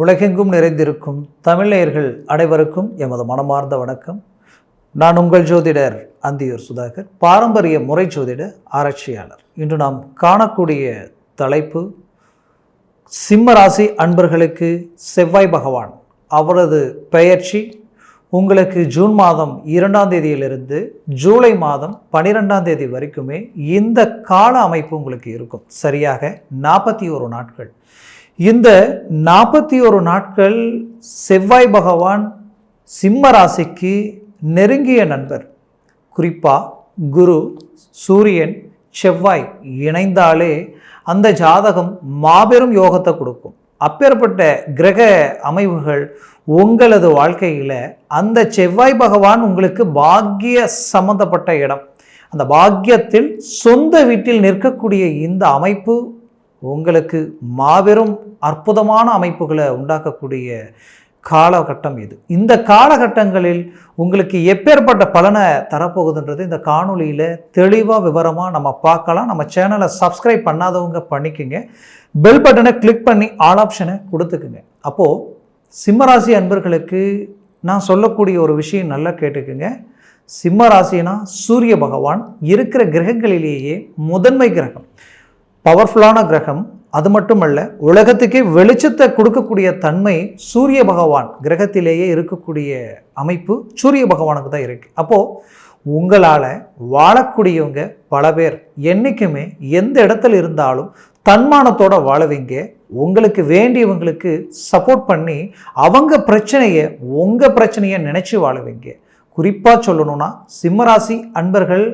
உலகெங்கும் நிறைந்திருக்கும் தமிழர்கள் அனைவருக்கும் எமது மனமார்ந்த வணக்கம். நான் உங்கள் ஜோதிடர் அந்தியூர் சுதாகர் பாரம்பரிய முறை ஜோதிட ஆராய்ச்சியாளர். இன்று நாம் காணக்கூடிய தலைப்பு சிம்ம ராசி அன்பர்களுக்கு செவ்வாய் பகவான் அவரது பெயர்ச்சி உங்களுக்கு ஜூன் மாதம் இரண்டாம் தேதியிலிருந்து ஜூலை மாதம் பனிரெண்டாம் தேதி வரைக்குமே இந்த கால அமைப்பு உங்களுக்கு இருக்கும். சரியாக நாற்பத்தி ஒரு நாட்கள். இந்த நாற்பத்தி ஒரு நாட்கள் செவ்வாய் பகவான் சிம்ம ராசிக்கு நெருங்கிய நண்பர். குறிப்பாக குரு சூரியன் செவ்வாய் இணைந்தாலே அந்த ஜாதகம் மாபெரும் யோகத்தை கொடுக்கும். அப்பேற்பட்ட கிரக அமைவுகள் உங்களது வாழ்க்கையில் அந்த செவ்வாய் பகவான் உங்களுக்கு பாக்கிய சம்பந்தப்பட்ட இடம். அந்த பாக்கியத்தில் சொந்த வீட்டில் நிற்கக்கூடிய இந்த அமைப்பு உங்களுக்கு மாபெரும் அற்புதமான அமைப்புகளை உண்டாக்கக்கூடிய காலகட்டம் இது. இந்த காலகட்டங்களில் உங்களுக்கு எப்பேற்பட்ட பலனை தரப்போகுதுன்றது இந்த காணொலியில் தெளிவாக விவரமாக நம்ம பார்க்கலாம். நம்ம சேனலை சப்ஸ்கிரைப் பண்ணாதவங்க பண்ணிக்கோங்க. பெல் பட்டனை கிளிக் பண்ணி ஆல் ஆப்ஷனை கொடுத்துக்குங்க. அப்போது சிம்மராசி அன்பர்களுக்கு நான் சொல்லக்கூடிய ஒரு விஷயம் நல்லா கேட்டுக்குங்க. சிம்ம ராசினா சூரிய பகவான் இருக்கிற கிரகங்களிலேயே முதன்மை கிரகம். பவர்ஃபுல்லான கிரகம் அது மட்டுமல்ல உலகத்துக்கே வெளிச்சத்தை கொடுக்கக்கூடிய தன்மை சூரிய பகவான் கிரகத்திலேயே இருக்கக்கூடிய அமைப்பு சூரிய பகவானுக்கு தான் இருக்குது அப்போது உங்களால் வாழக்கூடியவங்க பல பேர். என்றைக்குமே எந்த இடத்துல இருந்தாலும் தன்மானத்தோட வாழவீங்க. உங்களுக்கு வேண்டியவங்களுக்கு சப்போர்ட் பண்ணி அவங்க பிரச்சனையை உங்கள் பிரச்சனையை நினச்சி வாழவீங்க. குறிப்பாக சொல்லணும்னா சிம்மராசி அன்பர்கள்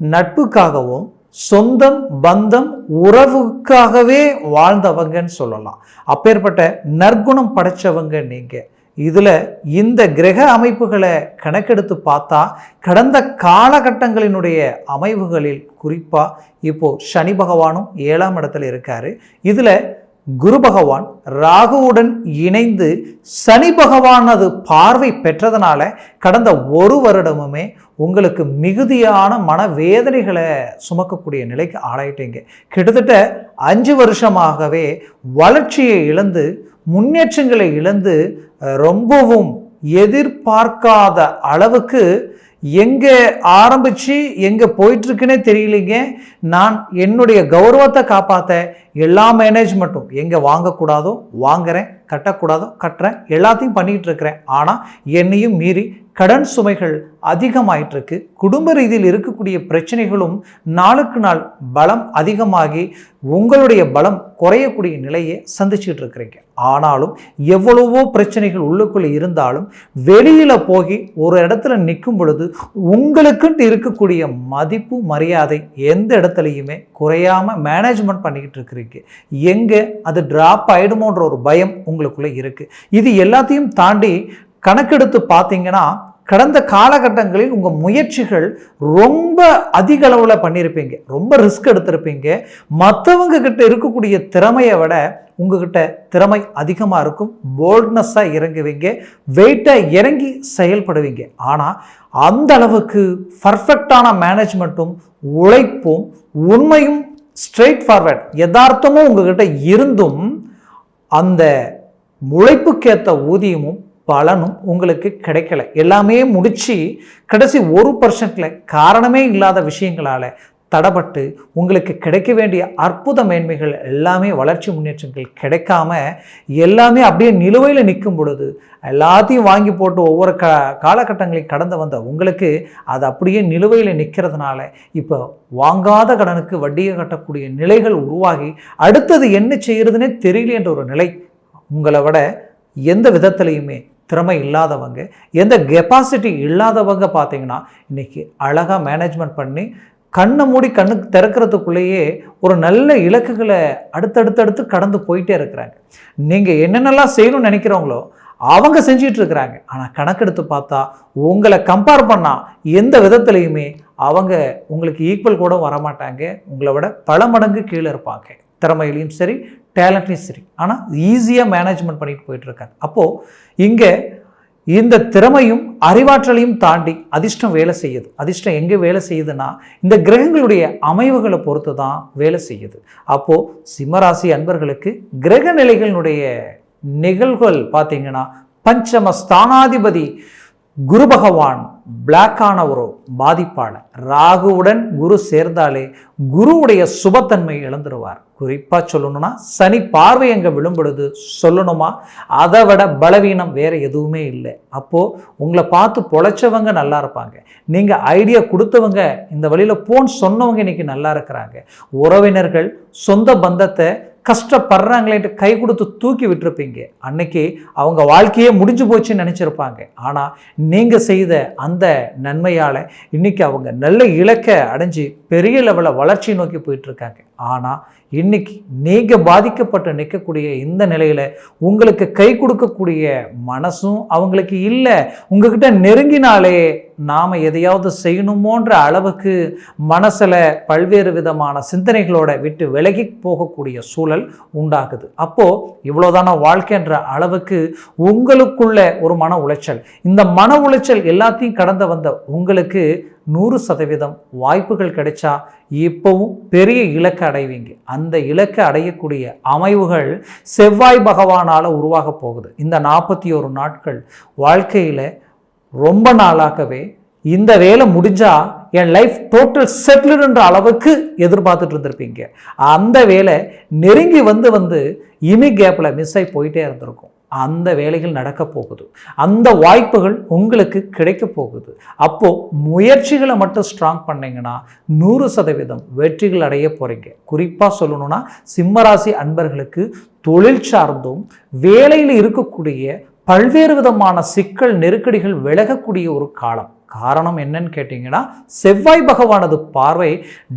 நட்புக்காகவும் சொந்தம் பந்தம் உறவுக்காகவே வாழ்ந்தவங்கன்னு சொல்லலாம். அப்பேற்பட்ட நற்குணம் படைச்சவங்க நீங்கள் இதில் இந்த கிரக அமைப்புகளை கணக்கெடுத்து பார்த்தா கடந்த காலகட்டங்களினுடைய அமைவுகளில் குறிப்பாக இப்போது சனி பகவானும் ஏழாம் இடத்துல இருக்கார். இதில் குரு பகவான் ராகுவுடன் இணைந்து சனி பகவானது பார்வை பெற்றதனால கடந்த ஒரு வருடமுமே உங்களுக்கு மிகுதியான மனவேதனைகளை சுமக்கக்கூடிய நிலைக்கு ஆளாயிட்டீங்க. கிட்டத்தட்ட அஞ்சு வருஷமாகவே வளர்ச்சியை இழந்து முன்னேற்றங்களை இழந்து ரொம்பவும் எதிர்பார்க்காத அளவுக்கு எங்கே ஆரம்பித்து எங்கே போயிட்டுருக்குன்னே தெரியலைங்க. நான் என்னுடைய கௌரவத்தை காப்பாற்ற எல்லா மேனேஜ்மெண்ட்டும் எங்கே வாங்கக்கூடாதோ வாங்குறேன் கட்டக்கூடாதோ கட்டுறேன் எல்லாத்தையும் பண்ணிகிட்டு இருக்கிறேன் ஆனால் என்னையும் மீறி கடன் சுமைகள் அதிகமாயிட்டிருக்கு. குடும்ப ரீதியில் இருக்கக்கூடிய பிரச்சனைகளும் நாளுக்கு நாள் பலம் அதிகமாகி உங்களுடைய பலம் குறையக்கூடிய நிலையை சந்திச்சுட்டு இருக்கிறீங்க ஆனாலும் எவ்வளவோ பிரச்சனைகள் உள்ளுக்குள்ளே இருந்தாலும் வெளியில் போய் ஒரு இடத்துல நிற்கும் பொழுது உங்களுக்குன்ட்டு இருக்கக்கூடிய மதிப்பு மரியாதை எந்த இடத்துலையுமே குறையாமல் மேனேஜ்மெண்ட் பண்ணிக்கிட்டு இருக்கிறீங்க எங்கே அது ட்ராப் ஆகிடுமோன்ற ஒரு பயம் உங்களுக்குள்ளே இருக்குது இது எல்லாத்தையும் தாண்டி கணக்கெடுத்து பார்த்தீங்கன்னா கடந்த காலகட்டங்களில் உங்கள் முயற்சிகள் ரொம்ப அதிக அளவில் பண்ணியிருப்பீங்க ரொம்ப ரிஸ்க் எடுத்திருப்பீங்க. மற்றவங்க கிட்ட இருக்கக்கூடிய திறமையை விட உங்ககிட்ட திறமை அதிகமாக இருக்கும். போல்ட்னஸ்ஸாக இறங்குவீங்க. வெயிட்டாக இறங்கி செயல்படுவீங்க. ஆனால் அந்த அளவுக்கு பர்ஃபெக்டான மேனேஜ்மெண்ட்டும் உழைப்பும் உண்மையும் ஸ்ட்ரெயிட் ஃபார்வர்ட் யதார்த்தமும் உங்ககிட்ட இருந்தும் அந்த உழைப்புக்கேற்ற ஊதியமும் பலனும் உங்களுக்கு கிடைக்கல. எல்லாமே முடித்து கடைசி ஒரு பர்சன்ட்ல காரணமே இல்லாத விஷயங்களால் தடப்பட்டு உங்களுக்கு கிடைக்க வேண்டிய அற்புத மேன்மைகள் எல்லாமே வளர்ச்சி முன்னேற்றங்கள் கிடைக்காம எல்லாமே அப்படியே நிலுவையில் நிற்கும் பொழுது எல்லாத்தையும் வாங்கி போட்டு ஒவ்வொரு க காலகட்டங்களையும் கடந்து வந்த உங்களுக்கு அது அப்படியே நிலுவையில் நிற்கிறதுனால இப்போ வாங்காத கடனுக்கு வட்டியை கட்டக்கூடிய நிலைகள் உருவாகி அடுத்தது என்ன செய்கிறதுனே தெரியல என்ற ஒரு நிலை உங்களை விட எந்த விதத்துலையுமே திறமை இல்லாதவங்க எந்த கெப்பாசிட்டி இல்லாதவங்க பார்த்தீங்கன்னா இன்றைக்கி அழகாக மேனேஜ்மெண்ட் பண்ணி கண்ணை மூடி கண்ணுக்கு திறக்கிறதுக்குள்ளேயே ஒரு நல்ல இலக்குகளை அடுத்தடுத்தடுத்து கடந்து போயிட்டே இருக்கிறாங்க. நீங்கள் என்னென்னலாம் செய்யணும்னு நினைக்கிறவங்களோ அவங்க செஞ்சிட்டு இருக்கிறாங்க. ஆனால் கணக்கெடுத்து பார்த்தா உங்களை கம்பேர் பண்ணால் எந்த விதத்துலையுமே அவங்க உங்களுக்கு ஈக்குவல் கூட வரமாட்டாங்க. உங்களை விட பல மடங்கு கீழே இருப்பாங்க. திறமையிலையும் சரி டேலண்ட்லையும் சரி. ஆனால் ஈஸியாக மேனேஜ்மெண்ட் பண்ணிட்டு போயிட்டுருக்காங்க அப்போது இங்கே இந்த திறமையும் அறிவாற்றலையும் தாண்டி அதிர்ஷ்டம் வேலை செய்யுது. அதிர்ஷ்டம் எங்கே வேலை செய்யுதுன்னா இந்த கிரகங்களுடைய அமைவுகளை பொறுத்து தான் வேலை செய்யுது. அப்போது சிம்மராசி அன்பர்களுக்கு கிரக நிலைகளினுடைய நிகழ்வுகள் பார்த்தீங்கன்னா பஞ்சம ஸ்தானாதிபதி குரு பகவான் பிளாக்கான ஒரு பாதிப்பாளர் ராகுவுடன் குரு சேர்ந்தாலே குருவுடைய சுபத்தன்மை இழந்துருவார். குறிப்பாக சொல்லணும்னா சனி பார்வை எங்கே விழும்பொழுது சொல்லணுமா? அதை விட பலவீனம் வேறு எதுவுமே இல்லை. அப்போது உங்களை பார்த்து பொழைச்சவங்க நல்லா இருப்பாங்க. நீங்கள் ஐடியா கொடுத்தவங்க இந்த வழியில் போன் சொன்னவங்க இன்னைக்கு நல்லா இருக்கிறாங்க. உறவினர்கள் சொந்த பந்தத்தை கஷ்டப்படுறாங்களேன்ட்டு கை கொடுத்து தூக்கி விட்டுருப்பீங்க. அன்னைக்கு அவங்க வாழ்க்கையே முடிஞ்சு போச்சுன்னு நினச்சிருப்பாங்க. ஆனால் நீங்கள் செய்த அந்த நன்மையால் இன்றைக்கி அவங்க நல்ல இலக்கை அடைஞ்சு பெரிய லெவலில் வளர்ச்சி நோக்கி போயிட்டுருக்காங்க ஆனால் இன்னைக்கு நீங்கள் பாதிக்கப்பட்டு நிற்கக்கூடிய இந்த நிலையில் உங்களுக்கு கை கொடுக்கக்கூடிய மனசும் அவங்களுக்கு இல்லை. உங்ககிட்ட நெருங்கினாலே நாம் எதையாவது செய்யணுமோன்ற அளவுக்கு மனசில் பல்வேறு விதமான சிந்தனைகளோட விட்டு விலகி போகக்கூடிய சூழல் உண்டாகுது. அப்போது இவ்வளோதான வாழ்க்கைன்ற அளவுக்கு உங்களுக்குள்ள ஒரு மன உளைச்சல். இந்த மன உளைச்சல் எல்லாத்தையும் கடந்து வந்த உங்களுக்கு நூறு சதவீதம் வாய்ப்புகள் கிடைச்சா இப்போவும் பெரிய இலக்கை அடைவீங்க. அந்த இலக்கை அடையக்கூடிய அமைவுகள் செவ்வாய் பகவானால் உருவாக போகுது. இந்த நாற்பத்தி ஒரு நாட்கள் வாழ்க்கையில் ரொம்ப நாளாகவே இந்த வேலை முடிஞ்சால் என் லைஃப் டோட்டல் செட்டில்டுன்ற அளவுக்கு எதிர்பார்த்துட்டு இருந்திருப்பீங்க. அந்த வேலை நெருங்கி வந்து வந்து இமி கேப்பில் மிஸ் ஆகி போயிட்டே இருந்திருக்கும். அந்த வேலைகள் நடக்க போகுது. அந்த வாய்ப்புகள் உங்களுக்கு கிடைக்க போகுது. அப்போ முயற்சிகளை மட்டும் ஸ்ட்ராங் பண்ணிங்கன்னா நூறு சதவீதம் வெற்றிகள் அடைய போகிறீங்க குறிப்பாக சொல்லணும்னா சிம்மராசி அன்பர்களுக்கு தொழில் சார்ந்தும் வேலையில் இருக்கக்கூடிய பல்வேறு விதமான சிக்கல் நெருக்கடிகள் விலகக்கூடிய ஒரு காலம். காரணம் என்னன்னு கேட்டிங்கன்னா செவ்வாய் பகவானது பார்வை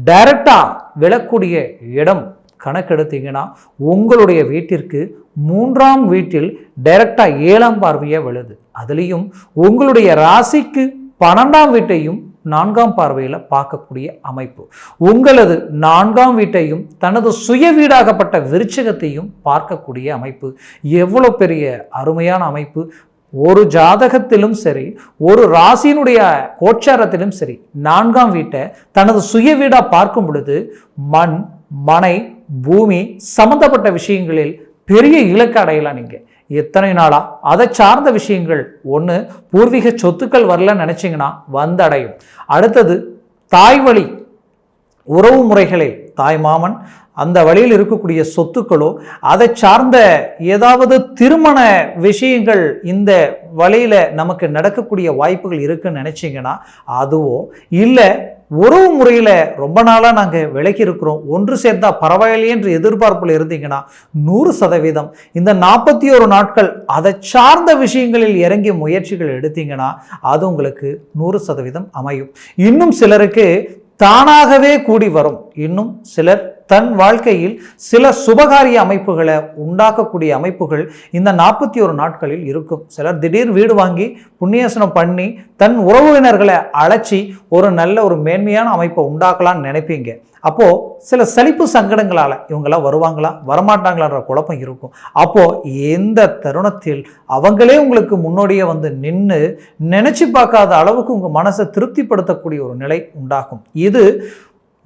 டைரக்டாக விழக்கூடிய இடம். கணக்கெடுத்தீங்கன்னா உங்களுடைய வீட்டிற்கு மூன்றாம் வீட்டில் டைரக்டாக ஏழாம் பார்வையாக விழுது. அதுலேயும் உங்களுடைய ராசிக்கு பன்னெண்டாம் வீட்டையும் நான்காம் பார்வையில் பார்க்கக்கூடிய அமைப்பு. உங்களது நான்காம் வீட்டையும் தனது சுய வீடாகப்பட்ட விருச்சகத்தையும் பார்க்கக்கூடிய அமைப்பு. எவ்வளோ பெரிய அருமையான அமைப்பு. ஒரு ஜாதகத்திலும் சரி ஒரு ராசியினுடைய கோச்சாரத்திலும் சரி நான்காம் வீட்டை தனது சுய வீடாக பார்க்கும் பொழுது மண் மனை பூமி சம்பந்தப்பட்ட விஷயங்களில் பெரிய இலக்கு அடையலாம் நீங்கள் எத்தனை நாளாக அதை சார்ந்த விஷயங்கள். ஒன்று பூர்வீக சொத்துக்கள் வரலன்னு நினச்சிங்கன்னா வந்தடையும். அடுத்தது தாய் வழி உறவு முறைகளில் தாய் மாமன் அந்த வழியில் இருக்கக்கூடிய சொத்துக்களோ அதை சார்ந்த ஏதாவது திருமண விஷயங்கள் இந்த வழியில் நமக்கு நடக்கக்கூடிய வாய்ப்புகள் இருக்குன்னு நினச்சிங்கன்னா அதுவோ இல்லை உறவு முறையில் ரொம்ப நாளாக நாங்கள் விலகி இருக்கிறோம். ஒன்று சேர்ந்தா பரவாயில்லையே என்று எதிர்பார்ப்பில் இருந்தீங்கன்னா நூறு சதவீதம். இந்த நாற்பத்தி ஒரு நாட்கள் அதை சார்ந்த விஷயங்களில் இறங்கிய முயற்சிகள் எடுத்தீங்கன்னா அது உங்களுக்கு நூறு சதவீதம் அமையும். இன்னும் சிலருக்கு தானாகவே கூடி வரும். இன்னும் சிலர் தன் வாழ்க்கையில் சில சுபகாரிய அமைப்புகளை உண்டாக்கக்கூடிய அமைப்புகள் இந்த நாற்பத்தி ஒரு நாட்களில் இருக்கும். சிலர் திடீர் வீடு வாங்கி புண்ணியசனம் பண்ணி தன் உறவினர்களை அழைச்சி ஒரு நல்ல ஒரு மேன்மையான அமைப்பை உண்டாக்கலாம்னு நினைப்பீங்க. அப்போது சில சலிப்பு சங்கடங்களால் இவங்களாம் வருவாங்களா? வரமாட்டாங்களான்ற குழப்பம் இருக்கும். அப்போது எந்த தருணத்தில் அவங்களே உங்களுக்கு முன்னோடியே வந்து நின்று நினச்சி பார்க்காத அளவுக்கு உங்கள் மனசை திருப்திப்படுத்தக்கூடிய ஒரு நிலை உண்டாகும். இது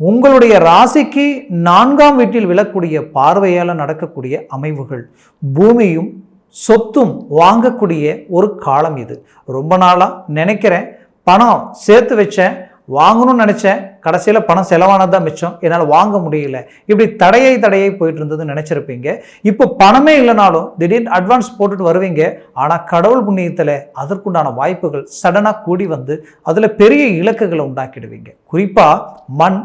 உங்களுடைய ராசிக்கு நான்காம் வீட்டில் விழக்கூடிய பார்வையால் நடக்கக்கூடிய அமைவுகள் பூமியும் சொத்தும் வாங்கக்கூடிய ஒரு காலம் இது. ரொம்ப நாளாக நினைக்கிறேன் பணம் சேர்த்து வச்சேன் வாங்கணும்னு நினச்சேன் கடைசியில் பணம் செலவானது தான் மிச்சம் என்னால் வாங்க முடியல. இப்படி தடையை தடையை போயிட்டு இருந்ததுன்னு நினச்சிருப்பீங்க. இப்போ பணமே இல்லைனாலும் திடீர்னு அட்வான்ஸ் போட்டுட்டு வருவீங்க. ஆனால் கடவுள் புண்ணியத்தில் அதற்குண்டான வாய்ப்புகள் சடனாக கூடி வந்து அதில் பெரிய இலக்குகளை உண்டாக்கிடுவீங்க. குறிப்பாக மண்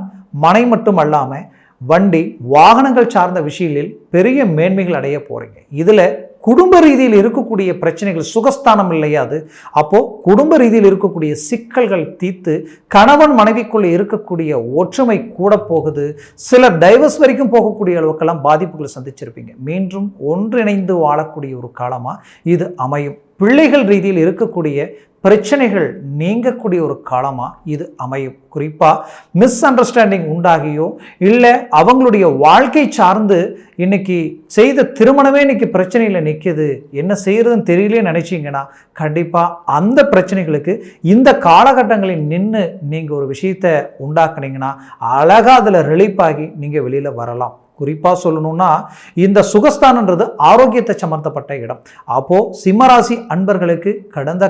மனை மட்டும் அல்லாமல் வண்டி வாகனங்கள் சார்ந்த விஷயங்களில் பெரிய மேன்மைகள் அடைய போகிறீங்க இதில் குடும்ப ரீதியில் இருக்கக்கூடிய பிரச்சனைகள் சுகஸ்தானம் இல்லையா அது? அப்போது குடும்ப ரீதியில் இருக்கக்கூடிய சிக்கல்கள் தீர்த்து கணவன் மனைவிக்குள்ளே இருக்கக்கூடிய ஒற்றுமை கூட போகுது. சில டைவர்ஸ் வரைக்கும் போகக்கூடிய அளவுக்கெல்லாம் பாதிப்புகளை சந்திச்சிருப்பீங்க. மீண்டும் ஒன்றிணைந்து வாழக்கூடிய ஒரு காலமாக இது அமையும். பிள்ளைகள் ரீதியில் இருக்கக்கூடிய பிரச்சனைகள் நீங்கக்கூடிய ஒரு காலமாக இது அமையும். குறிப்பாக மிஸ் அண்டர்ஸ்டாண்டிங் உண்டாகியோ இல்லை அவங்களுடைய வாழ்க்கை சார்ந்து இன்னைக்கு செய்த திருமணமே இன்னைக்கு பிரச்சனையில் நிற்கிது என்ன செய்கிறதுன்னு தெரியலே நினச்சிங்கன்னா கண்டிப்பாக அந்த பிரச்சனைகளுக்கு இந்த காலகட்டங்களில் நின்று நீங்கள் ஒரு விஷயத்தை உண்டாக்குனீங்கன்னா அழகாக அதில் ரிலீப் ஆகி நீங்கள் வெளியில் வரலாம். குறிப்பாக சொல்லணும்னா இந்த சுகஸ்தானன்றது ஆரோக்கியத்தை சம்மந்தப்பட்ட இடம். அப்போது சிம்மராசி அன்பர்களுக்கு கடந்த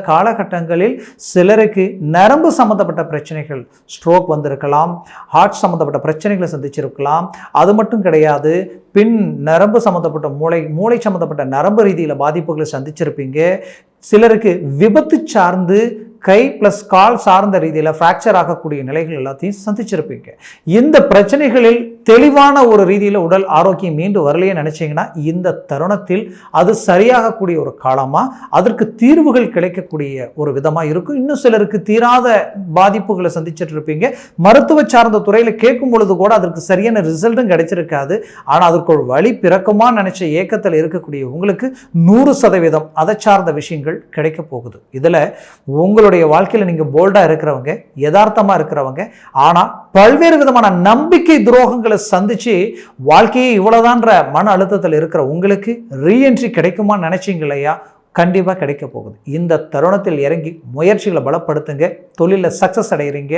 காலகட்டங்களில் சிலருக்கு நரம்பு சம்மந்தப்பட்ட பிரச்சனைகள் ஸ்ட்ரோக் வந்திருக்கலாம் ஹார்ட் சம்மந்தப்பட்ட பிரச்சனைகளை சந்திச்சிருக்கலாம். அது மட்டும் கிடையாது பின் நரம்பு சம்மந்தப்பட்ட மூளை மூளை சம்மந்தப்பட்ட நரம்பு ரீதியில் பாதிப்புகளை சந்திச்சிருப்பீங்க. சிலருக்கு விபத்து சார்ந்து கை ப்ளஸ் கால் சார்ந்த ரீதியில் ஃப்ராக்சர் ஆகக்கூடிய நிலைகள் எல்லாத்தையும் சந்திச்சிருப்பீங்க. இந்த பிரச்சனைகளில் தெளிவான ஒரு ரீதியில் உடல் ஆரோக்கியம் மீண்டு வரலையே நினச்சிங்கன்னா இந்த தருணத்தில் அது சரியாகக்கூடிய ஒரு காலமாக அதற்கு தீர்வுகள் கிடைக்கக்கூடிய ஒரு விதமாக இருக்கும். இன்னும் சிலருக்கு தீராத பாதிப்புகளை சந்திச்சுட்டு இருப்பீங்க. மருத்துவ சார்ந்த துறையில் கேட்கும் பொழுது கூட அதற்கு சரியான ரிசல்ட்டும் கிடைச்சிருக்காது. ஆனால் அதற்கு ஒரு வழி பிறக்குமா நினச்ச ஏக்கத்தில் இருக்கக்கூடிய உங்களுக்கு நூறு சதவீதம் அதை சார்ந்த விஷயங்கள் கிடைக்க போகுது. இதில் உங்களுடைய வாழ்க்கையில் நீங்கள் போல்டாக இருக்கிறவங்க யதார்த்தமாக இருக்கிறவங்க ஆனால் பல்வேறு விதமான நம்பிக்கை துரோகங்களை சந்திச்சு வாழ்க்கையே இவ்வளோதான்ற மன அழுத்தத்தில் இருக்கிற உங்களுக்கு ரீஎன்ட்ரி கிடைக்குமா நினச்சிங்க இல்லையா? கண்டிப்பாக கிடைக்க போகுது. இந்த தருணத்தில் இறங்கி முயற்சிகளை பலப்படுத்துங்க. தொழிலில் சக்ஸஸ் அடைகிறீங்க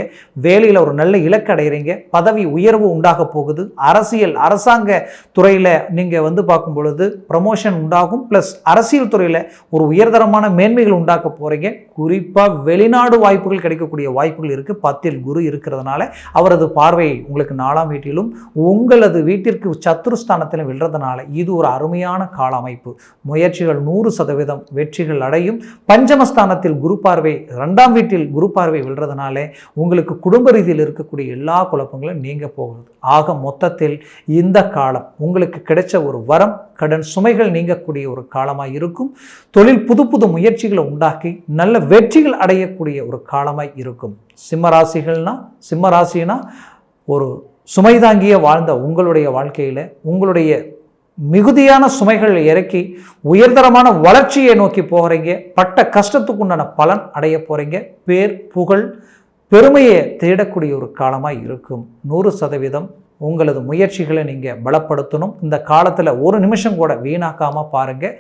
வேலையில் ஒரு நல்ல இலக்கு அடைகிறீங்க பதவி உயர்வு உண்டாக போகுது. அரசியல் அரசாங்க துறையில் நீங்கள் வந்து பார்க்கும் பொழுது ப்ரமோஷன் உண்டாகும். ப்ளஸ் அரசியல் துறையில் ஒரு உயர்தரமான மேன்மைகள் உண்டாக்க போகிறீங்க குறிப்பாக வெளிநாடு வாய்ப்புகள் கிடைக்கக்கூடிய வாய்ப்புகள் இருக்குது பத்தில் குரு இருக்கிறதுனால அவரது பார்வை உங்களுக்கு நாலாம் வீட்டிலும் உங்களது வீட்டிற்கு சத்துருஸ்தானத்திலும் விழுறதுனால இது ஒரு அருமையான கால அமைப்பு. முயற்சிகள் நூறு சதவீதம் வெற்றிகள் அடையும். பஞ்சமஸ்தானத்தில் குரு பார்வை ரெண்டாம் வீட்டில் குரு பார்வை விழுறதுனாலே உங்களுக்கு குடும்ப ரீதியில் இருக்கக்கூடிய எல்லா குழப்பங்களும் நீங்க போகுது ஆக மொத்தத்தில் இந்த காலம் உங்களுக்கு கிடைச்ச ஒரு வரம் கடன் சுமைகள் நீங்கக்கூடிய ஒரு காலமாக இருக்கும். தொழில் புது புது முயற்சிகளை உண்டாக்கி நல்ல வெற்றிகள் அடையக்கூடிய ஒரு காலமாக இருக்கும். சிம்ம ராசிகள்னா சிம்ம ராசினா ஒரு சுமைதாங்கிய வாழ்ந்த உங்களுடைய வாழ்க்கையில் உங்களுடைய மிகுதியான சுமைகள் இறக்கி உயர்தரமான வளர்ச்சியை நோக்கி போகிறீங்க பட்ட கஷ்டத்துக்கு உண்டான பலன் அடைய போகிறீங்க பேர் புகழ் பெருமையை தேடக்கூடிய ஒரு காலமாக இருக்கும். நூறு சதவீதம் உங்களது முயற்சிகளை நீங்கள் பலப்படுத்தணும். இந்த காலத்தில் ஒரு நிமிஷம் கூட வீணாக்காமல் பாருங்கள்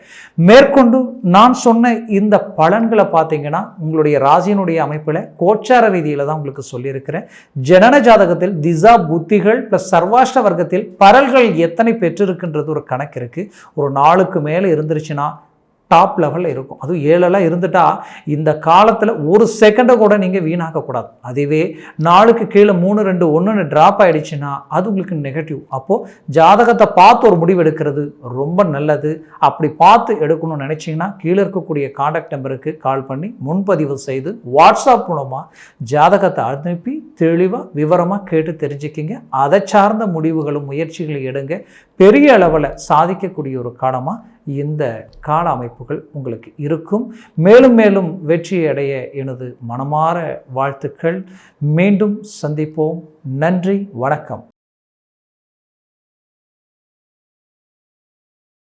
மேற்கொண்டு நான் சொன்ன இந்த பலன்களை பார்த்தீங்கன்னா உங்களுடைய ராசியினுடைய அமைப்பில் கோச்சார ரீதியில் தான் உங்களுக்கு சொல்லியிருக்கிறேன். ஜனன ஜாதகத்தில் திசா புத்திகள் ப்ளஸ் சர்வாஷ்ட வர்க்கத்தில் பரல்கள் எத்தனை பெற்றிருக்குன்றது ஒரு கணக்கு இருக்குது ஒரு நாளுக்கு மேலே இருந்துருச்சுன்னா டாப் லெவலில் இருக்கும். அதுவும் ஏழெல்லாம் இருந்துட்டா இந்த காலத்தில் ஒரு செகண்டை கூட நீங்கள் வீணாக்கக்கூடாது. அதுவே நாளுக்கு கீழே மூணு ரெண்டு ஒன்றுன்னு ட்ராப் ஆகிடுச்சுன்னா அது உங்களுக்கு நெகட்டிவ் அப்போது ஜாதகத்தை பார்த்து ஒரு முடிவு எடுக்கிறது ரொம்ப நல்லது. அப்படி பார்த்து எடுக்கணும்னு நினச்சிங்கன்னா கீழே இருக்கக்கூடிய காண்டாக்ட் நம்பருக்கு கால் பண்ணி முன்பதிவு செய்து வாட்ஸ்அப் மூலமாக ஜாதகத்தை அனுப்பி தெளிவாக விவரமாக கேட்டு தெரிஞ்சுக்கிங்க. அதை சார்ந்த முடிவுகளும் முயற்சிகளை எடுங்க. பெரிய அளவில் சாதிக்கக்கூடிய ஒரு காலமாக இந்த கால அமைப்புகள் உங்களுக்கு இருக்கும். மேலும் மேலும் வெற்றி அடைய எனது மனமாற வாழ்த்துக்கள். மீண்டும் சந்திப்போம். நன்றி. வணக்கம்.